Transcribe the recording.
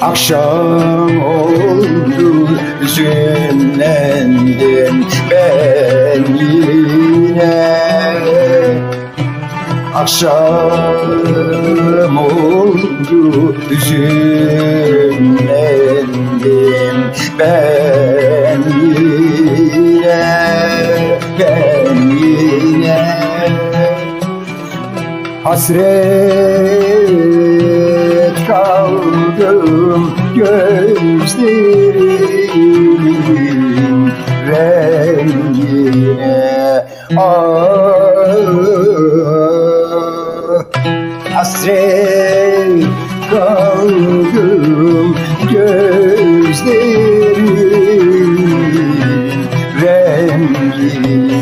Akşam oldu üzümlendim ben yine. Akşam oldu üzümlendim ben yine. Ben yine. Hasret Açtım gözlerimin rengine ah, Hasret kaldım gözlerimin rengine.